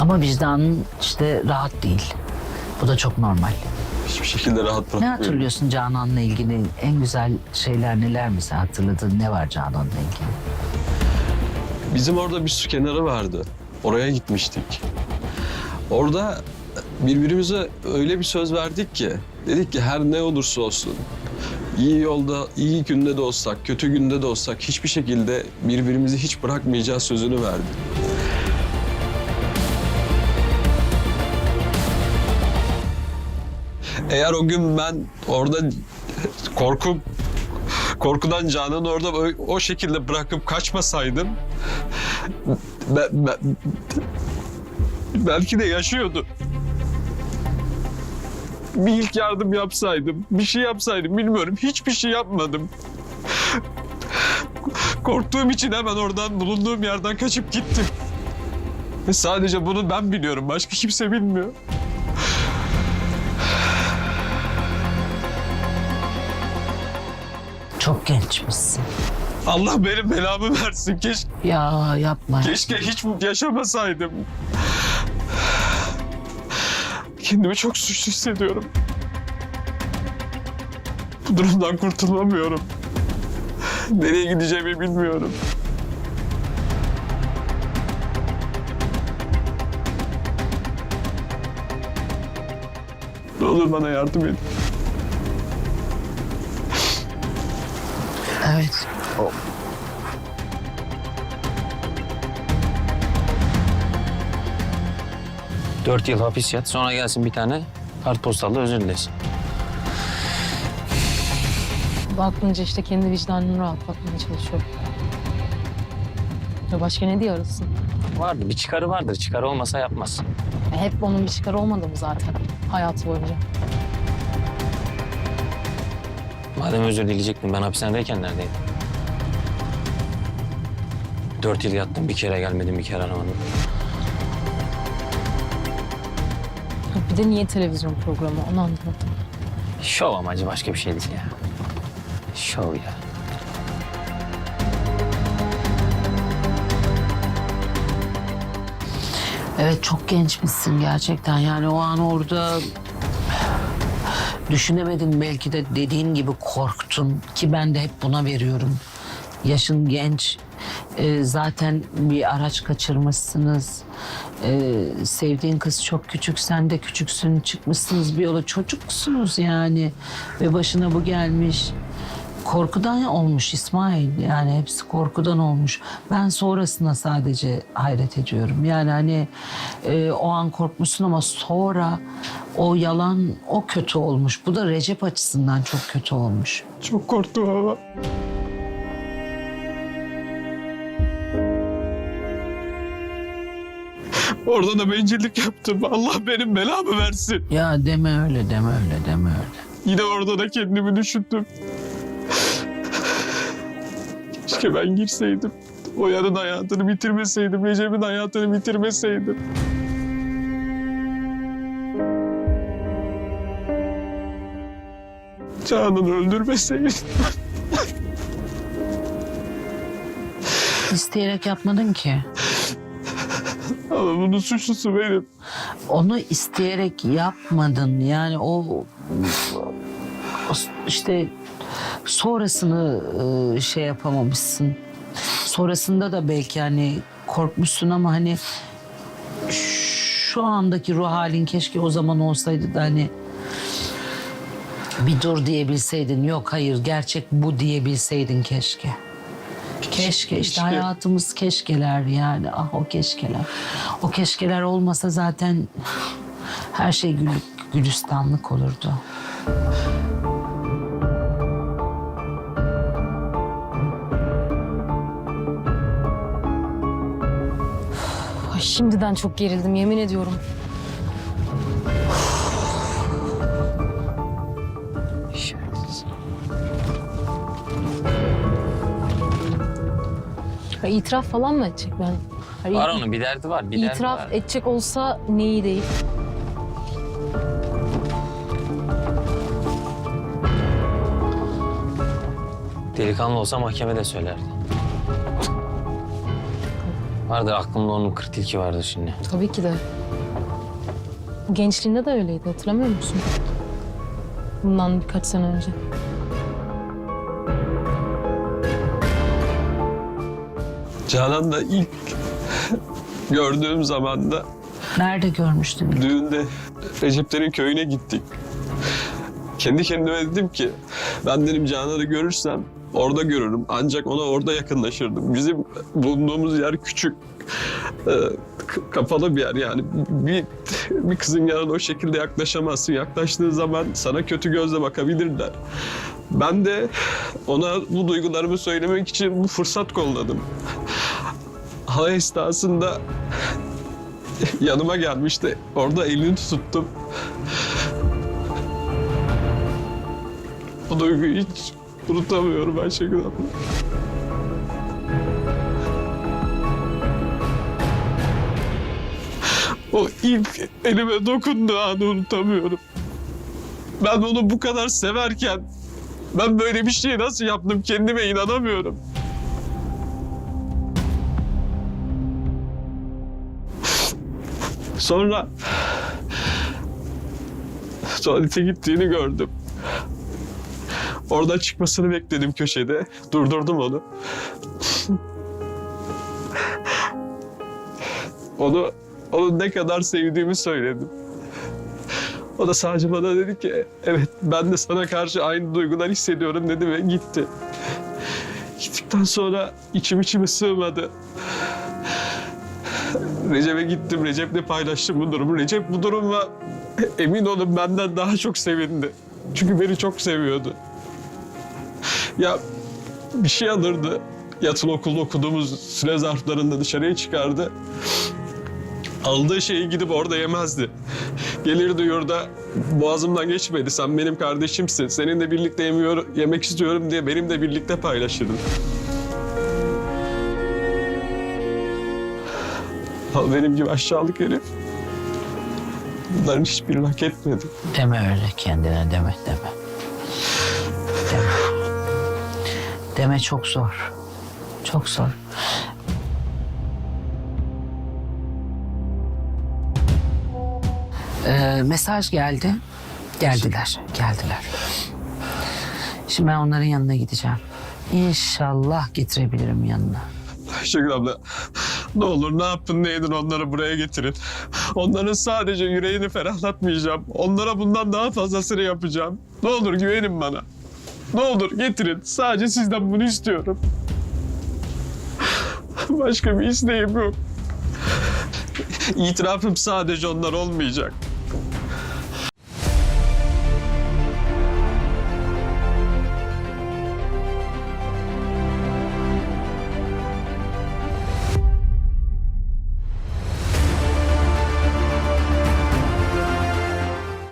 Ama vicdanın işte rahat değil. Bu da çok normal. Hiçbir şekilde rahat Ne bırakmıyorum. hatırlıyorsun Canan'la ilgili? En güzel şeyler neler mesela hatırladığın ne var Canan'la ilgili? Bizim orada bir su kenarı vardı. Oraya gitmiştik. Orada birbirimize öyle bir söz verdik ki. Dedik ki her ne olursa olsun. iyi yolda, iyi günde de olsak, kötü günde de olsak hiçbir şekilde birbirimizi hiç bırakmayacağız sözünü verdik. Eğer o gün ben orada korkup korkudan Canan'ı orada o, o şekilde bırakıp kaçmasaydım ben, ben- belki de yaşıyordu. Bir ilk yardım yapsaydım, bir şey yapsaydım bilmiyorum. Hiçbir şey yapmadım. Korktuğum için hemen oradan bulunduğum yerden kaçıp gittim. Ve sadece bunu ben biliyorum. Başka kimse bilmiyor. Çok gençmişsin. Allah benim belamı versin. Keşke, Ya yapma. keşke hiç yaşamasaydım. Kendimi çok suçlu hissediyorum. Bu durumdan kurtulamıyorum. Nereye gideceğimi bilmiyorum. Ne olur bana yardım edin. Evet. Dört yıl hapis yat sonra gelsin bir tane kartpostalda özür dilesin. Baktınca işte kendi vicdanını rahatlatmaya çalışıyor. Ya başka ne diye arasın? Vardır bir çıkarı vardır. Çıkarı olmasa yapmaz. E, Hep onun bir çıkarı olmadı mı zaten hayatı boyunca? Madem özür dileyecektin ben hapishanedeyken neredeydim? Dört yıl yattım bir kere gelmedim bir kere aramadım. Bir de niye televizyon programı onu anlamadım. Şov amacı başka bir şey değil ya. Şov ya. Evet çok gençmişsin gerçekten. Yani o an orada düşünemedin belki de dediğin gibi korktun ki ben de hep buna veriyorum. Yaşın genç. Ee, zaten bir araç kaçırmışsınız. Ee, sevdiğin kız çok küçük, sen de küçüksün. Çıkmışsınız bir yola çocuksunuz yani. Ve başına bu gelmiş. Korkudan olmuş İsmail. Yani hepsi korkudan olmuş. Ben sonrasına sadece hayret ediyorum. Yani hani e, o an korkmuşsun ama sonra o yalan o kötü olmuş. Bu da Recep açısından çok kötü olmuş. Çok korktum ama. Orada da bencillik yaptım. Allah benim belamı versin. Ya deme öyle deme öyle deme öyle. Yine orada da kendimi düşündüm. Keşke ben girseydim. O yarın hayatını bitirmeseydim. Recep'in hayatını bitirmeseydim. Canını öldürmeseydim. İsteyerek yapmadın ki. Ama bunun suçlusu benim. Onu isteyerek yapmadın. Yani o, o işte sonrasını e, şey yapamamışsın. Sonrasında da belki hani korkmuşsun ama hani şu andaki ruh halin keşke o zaman olsaydı da hani bir dur diyebilseydin. Yok hayır gerçek bu diyebilseydin keşke. Keşke işte Keşke. hayatımız keşkeler yani ah o keşkeler. O keşkeler olmasa zaten her şey gülük, gülistanlık olurdu. Ay şimdiden çok gerildim yemin ediyorum. Ha, itiraf falan mı edecek ben? Hayır, Var onun bir derdi var. Bir derdi İtiraf var. edecek olsa neyi değil? Delikanlı olsa mahkemede söylerdi. Vardır aklımda onun kırk tilki vardır şimdi. Tabii ki de. Gençliğinde de öyleydi hatırlamıyor musun? Bundan birkaç sene önce. Canan'la ilk gördüğüm zaman da Nerede görmüştün? düğünde Receplerin köyüne gittik. Kendi kendime dedim ki ben dedim Canan'ı görürsem orada görürüm. Ancak ona orada yakınlaşırdım. Bizim bulunduğumuz yer küçük. e, k- kapalı bir yer yani. Bir, bir kızın yanına o şekilde yaklaşamazsın. Yaklaştığın zaman sana kötü gözle bakabilirler. Ben de ona bu duygularımı söylemek için bu fırsat kolladım. Halay esnasında yanıma gelmişti. Orada elini tuttum. Bu duyguyu hiç unutamıyorum Ayşegül abla. O ilk elime dokunduğu anı unutamıyorum. Ben onu bu kadar severken ben böyle bir şey nasıl yaptım kendime inanamıyorum. Sonra tuvalete gittiğini gördüm. Oradan çıkmasını bekledim köşede. Durdurdum onu. onu onu ne kadar sevdiğimi söyledim. O da sadece bana dedi ki evet ben de sana karşı aynı duygular hissediyorum dedi ve gitti. Gittikten sonra içim içime sığmadı. Recep'e gittim. Recep'le paylaştım bu durumu. Recep bu durumla emin olun benden daha çok sevindi. Çünkü beni çok seviyordu. Ya bir şey alırdı. Yatılı okulda okuduğumuz süre zarflarında dışarıya çıkardı. Aldığı şeyi gidip orada yemezdi. Gelirdi yurda boğazımdan geçmedi. Sen benim kardeşimsin. Seninle birlikte yemiyor, yemek istiyorum diye benimle birlikte paylaşırdı. Benim gibi aşağılık herif. Bunların hiçbirini hak etmedi. Deme öyle kendine deme deme. Deme. Deme çok zor. Çok zor. Ee, mesaj geldi. Geldiler. Geldiler. Şimdi ben onların yanına gideceğim. İnşallah getirebilirim yanına. Ayşegül abla ne olur ne yapın ne edin onları buraya getirin. Onların sadece yüreğini ferahlatmayacağım. Onlara bundan daha fazlasını yapacağım. Ne olur güvenin bana. Ne olur getirin. Sadece sizden bunu istiyorum. Başka bir isteğim yok. İtirafım sadece onlar olmayacak.